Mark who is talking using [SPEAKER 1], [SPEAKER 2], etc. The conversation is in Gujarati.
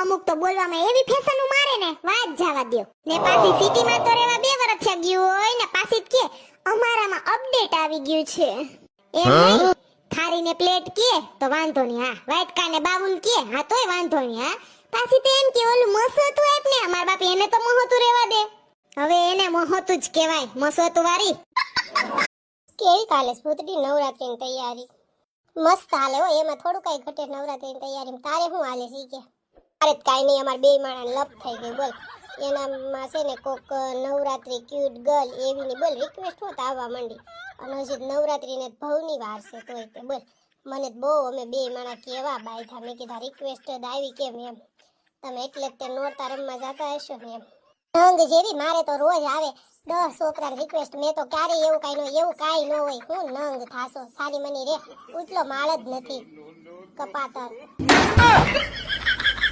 [SPEAKER 1] અમુક તો બોલવામાં એવી ફેશન મારે ને વાત જવા દો ને પાછી સિટીમાં તો રહેવા બે વર્ષ થઈ ગયું હોય ને પાછી જ કે અમારામાં અપડેટ આવી ગયું છે. એમ નહીં? થારીને પ્લેટ કે તો વાંધો નહીં હા. વાટકા ને બાબુલ કે હા તોય વાંધો નહીં હા. પાછી તો એમ કે ઓલું મસતું એટલે અમાર બાપ એને તો મહોતું રેવા દે. હવે એને મહોતું જ કહેવાય મસોતું વાળી.
[SPEAKER 2] કેવી કાલે સ્ફૂર્તિ નવરાત્રીની તૈયારી? મસ્ત હાલે હો એમાં થોડું કઈ ઘટે નવરાત્રીની તૈયારી તારે શું હાલે સી કે? અરે કાંઈ નહીં, અમારે બે માણા લપ થઈ ગઈ, બોલ. એનામાં છે ને કોક નવરાત્રી ક્યુટ ગર્લ એવી બોલ રિક્વેસ્ટ હોત આવવા માંડી? અને હજી નવરાત્રીને ભવની વાર છે તોય તે બોલ. મને બહુ અમે બે માણા કેવા બાયથા મેં કીધા રિક્વેસ્ટ જ આવી કેમ એમ? તમે એટલે જ તે નોરતા રમવા જતા હશો ને એમ. ઢંગ જેવી, મારે તો રોજ આવે. દસ છોકરા રિક્વેસ્ટ મેં તો ક્યારેય એવું કાંઈ ન એવું કાંઈ ન હોય. હું નંગ થાશો. સારી મની રે. ઉતલો માળ જ નથી. કપાતર.